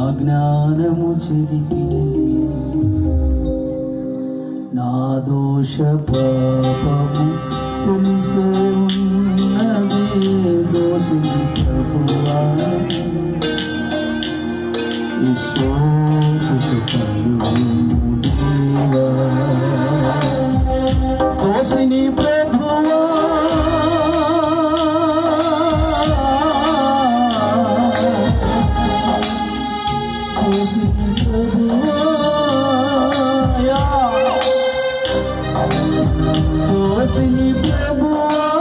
నా జ్ఞానము చెరిపినది నా దోష పాపము తెలిసేవు Senhor, Senhor, Senhor,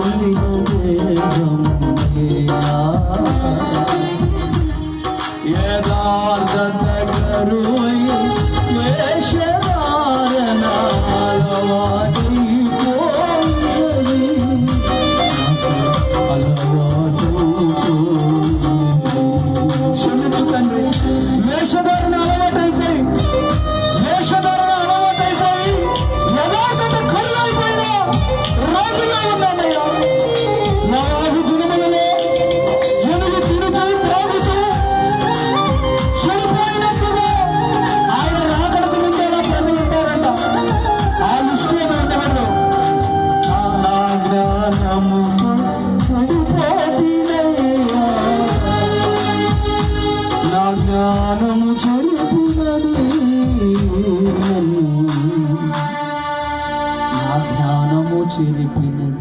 Ay, జ్ఞానము చురుకున్నది నన్ను నా జ్ఞానము చిరిపినది.